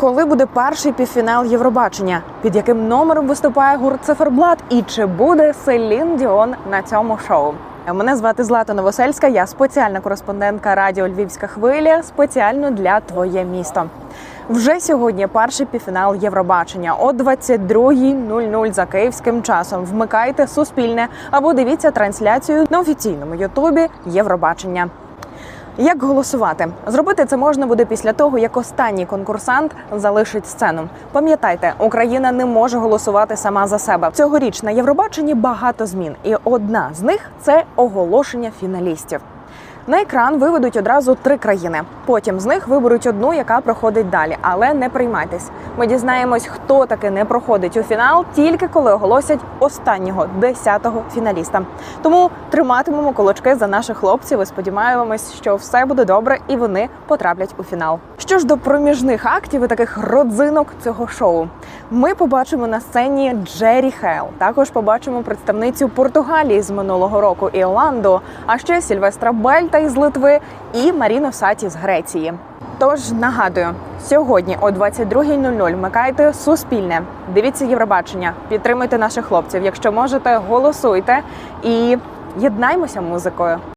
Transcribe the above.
Коли буде перший півфінал Євробачення? Під яким номером виступає гурт Циферблат? І чи буде Селін Діон на цьому шоу? Мене звати Злата Новосельська. Я спеціальна кореспондентка радіо Львівська хвиля спеціально для твоє місто. Вже сьогодні перший півфінал Євробачення о 22.00 за київським часом. Вмикайте суспільне або дивіться трансляцію на офіційному Ютубі Євробачення. Як голосувати? Зробити це можна буде після того, як останній конкурсант залишить сцену. Пам'ятайте, Україна не може голосувати сама за себе. Цьогоріч на Євробаченні багато змін, і одна з них це оголошення фіналістів. На екран виведуть одразу три країни. Потім з них виберуть одну, яка проходить далі. Але не приймайтесь. Ми дізнаємось, хто таки не проходить у фінал, тільки коли оголосять останнього десятого фіналіста. Тому триматимемо кулачки за наших хлопців і сподіваємось, що все буде добре і вони потраплять у фінал. Що ж до проміжних актів і таких родзинок цього шоу, ми побачимо на сцені Джері Хел. Також побачимо представницю Португалії з минулого року Іоланду, а ще Сільвестра Бельта із Литви і Маріну Саті з Греції. Тож нагадую, сьогодні о 22.00 вмикайте суспільне. Дивіться Євробачення, підтримуйте наших хлопців. Якщо можете, голосуйте і єднаймося музикою.